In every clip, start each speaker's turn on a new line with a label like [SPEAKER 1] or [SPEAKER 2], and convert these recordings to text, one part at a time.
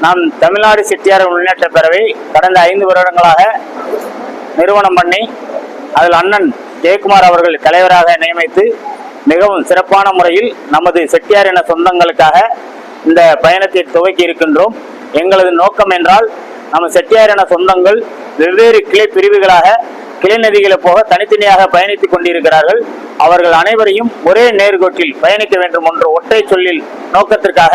[SPEAKER 1] நாம் தமிழ்நாடு செட்டியார் முன்னேற்ற பேரவை கடந்த ஐந்து வருடங்களாக நிறுவனம் பண்ணி அதில் அண்ணன் ஜெயக்குமார் அவர்கள் தலைவராக நியமித்து மிகவும் சிறப்பான முறையில் நமது செட்டியார் என சொந்தங்களுக்காக இந்த பயணத்தை துவக்கி இருக்கின்றோம். எங்களது நோக்கம் என்றால் நம்ம செட்டியார் என சொந்தங்கள் வெவ்வேறு கிளை பிரிவுகளாக கிளை நதிகளை போக தனித்தனியாக பயணித்துக் கொண்டிருக்கிறார்கள். அவர்கள் அனைவரையும் ஒரே நேர்கோட்டில் பயணிக்க வேண்டும் என்ற ஒற்றை சொல்லில் நோக்கத்திற்காக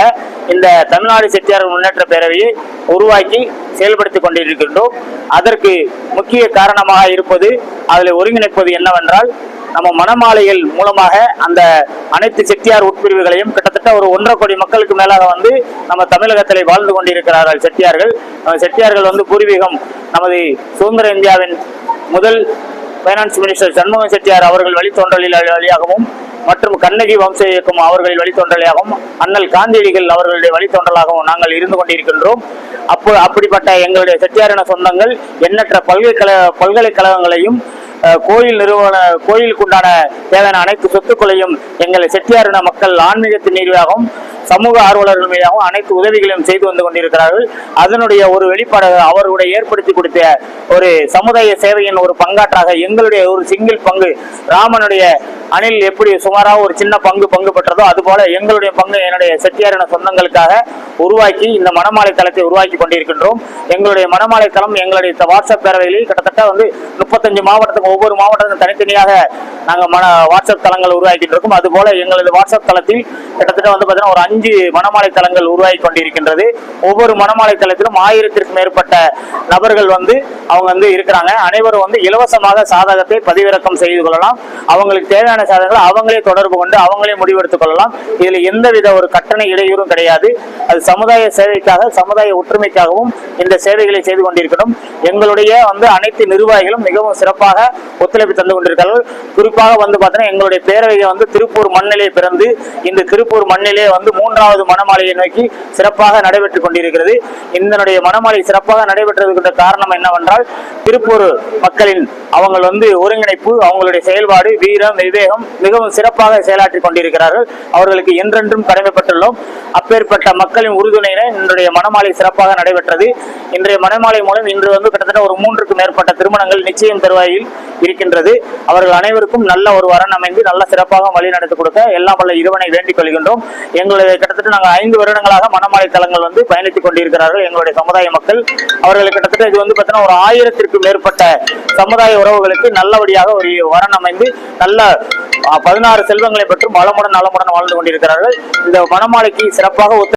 [SPEAKER 1] இந்த தமிழ்நாடு செட்டியார் முன்னேற்ற பேரவையை உருவாக்கி செயல்படுத்திக் கொண்டிருக்கின்றோம். அதற்கு முக்கிய காரணமாக இருப்பது அதில் ஒருங்கிணைப்பது என்னவென்றால் நம்ம மணமாலைகள் மூலமாக அந்த அனைத்து செட்டியார் உட்பிரிவுகளையும் கிட்டத்தட்ட ஒரு ஒன்றரை கோடி மக்களுக்கு மேலாக வந்து நம்ம தமிழகத்திலே வாழ்ந்து கொண்டிருக்கிறார்கள் செட்டியார்கள். செட்டியார்கள் வந்து பூர்வீகம் நமது சுதந்திர இந்தியாவின் முதல் பைனான்ஸ் மினிஸ்டர் சண்முக செட்டியார் அவர்கள் வழித்தோன்றலில் வழியாகவும் மற்றும் கண்ணகி வம்ச இயக்கம் அவர்களின் வழித்தோன்றலாகவும் அண்ணல் காந்தியடிகள் அவர்களுடைய வழித்தோன்றலாகவும் நாங்கள் இருந்து கொண்டிருக்கின்றோம். அப்போ அப்படிப்பட்ட எங்களுடைய செட்டியாரின சொந்தங்கள் எண்ணற்ற பல்கலைக்கழக பல்கலைக்கழகங்களையும் கோயில் நிறுவன கோயிலுக்குண்டான தேவையான அனைத்து சொத்துக்களையும் எங்கள் செட்டியாரின மக்கள் ஆன்மீகத்தின் நீர்வாகவும் சமூக ஆர்வலர்கள் மீதாகவும் அனைத்து உதவிகளையும் செய்து வந்து கொண்டிருக்கிறார்கள். அதனுடைய ஒரு வெளிப்பாடு அவர்களுடைய ஏற்படுத்தி கொடுத்த ஒரு சமுதாய சேவையின் ஒரு பங்காற்றாக எங்களுடைய ஒரு சிங்கிள் பங்கு ராமனுடைய அணில் எப்படி சுமாராக ஒரு சின்ன பங்கு பங்கு பெற்றதோ அதுபோல எங்களுடைய பங்கு என்னுடைய செட்டியாரின சொந்தங்களுக்காக உருவாக்கி இந்த மணமாலை தளத்தை உருவாக்கி கொண்டிருக்கின்றோம். எங்களுடைய மணமாலை தளம் எங்களுடைய வாட்ஸ்அப் பேரவையில் கிட்டத்தட்ட வந்து முப்பத்தஞ்சு மாவட்டத்துக்கு ஒவ்வொரு மாவட்டத்துக்கும் தனித்தனியாக நாங்கள் மன வாட்ஸ்அப் தளங்கள் உருவாக்கிட்டு இருக்கோம். அதுபோல எங்களது வாட்ஸ்அப் தளத்தில் கிட்டத்தட்ட வந்து பார்த்தீங்கன்னா ஒரு அஞ்சு மணமாலை தளங்கள் உருவாகி கொண்டிருக்கின்றது. ஒவ்வொரு மணமாலை தளத்திலும் ஆயிரத்திற்கும் மேற்பட்ட நபர்கள் வந்து அவங்க வந்து இருக்கிறாங்க. அனைவரும் வந்து இலவசமாக சாதகத்தை பதிவிறக்கம் செய்து கொள்ளலாம். அவங்களுக்கு தேவையான சாதகங்களை அவங்களே தொடர்பு கொண்டு அவங்களே முடிவெடுத்துக் கொள்ளலாம். இதில் எந்தவித ஒரு கட்டண இடையூறும் கிடையாது. அது சமுதாய சேவைக்காக சமுதாய ஒற்றுமைக்காகவும் இந்த சேவைகளை செய்து கொண்டிருக்கணும். எங்களுடைய வந்து அனைத்து நிர்வாகிகளும் மிகவும் சிறப்பாக ஒத்துழைப்பு தந்து கொண்டிருக்கிறார்கள். குறிப்பாக வந்து பார்த்தீங்கன்னா எங்களுடைய பேரவையை வந்து திருப்பூர் மண்ணிலே பிறந்து இந்த திருப்பூர் மண்ணிலே வந்து மூன்றாவது மணமாலையை நோக்கி சிறப்பாக நடைபெற்றுக் கொண்டிருக்கிறது. இதனுடைய மணமாலை சிறப்பாக நடைபெற்றதுக்கு காரணம் என்னவென்றால் என்றால் திருப்பூர் மக்களின் அவங்க வந்து ஒருங்கிணைப்பு அவங்களுடைய செயல்பாடு வீரம் விவேகம் மிகவும் சிறப்பாக செயலாற்றி கொண்டிருக்கிறார்கள். அவர்களுக்கு என்றென்றும் கடமைப்பட்டுள்ளோம். அப்பேற்பட்ட மக்களின் உறுதுணையில இன்றைய மனமாலை சிறப்பாக நடைபெற்றது. இன்றைய மனமாலை மூலம் இன்று வந்து கிட்டத்தட்ட ஒரு மூன்றுக்கும் மேற்பட்ட திருமணங்கள் நிச்சயம் தருவாயில் இருக்கின்றது. அவர்கள் அனைவருக்கும் நல்ல ஒரு வரன் அமைந்து நல்ல சிறப்பாக வழி நடத்தி கொடுக்க எல்லாம் வல்ல இறைவனை வேண்டிக் கொள்கின்றோம். எங்களுடைய கிட்டத்தட்ட நாங்கள் ஐந்து வருடங்களாக மனமாலை தலங்கள் வந்து பயணித்துக் கொண்டிருக்கிறார்கள் எங்களுடைய சமுதாய மக்கள். அவர்கள் கிட்டத்தட்ட இது வந்து பார்த்தீங்கன்னா ஒரு ஆயிரத்திற்கும் மேற்பட்ட சமுதாய உறவுகளுக்கு நல்லபடியாக ஒரு வரன் அமைந்து நல்ல பதினாறு செல்வங்களை பெற்றும் வளமுடன் நலமுடன் வாழ்ந்து கொண்டிருக்கிறார்கள். இந்த மனமாலைக்கு சிறப்பாக ஒத்து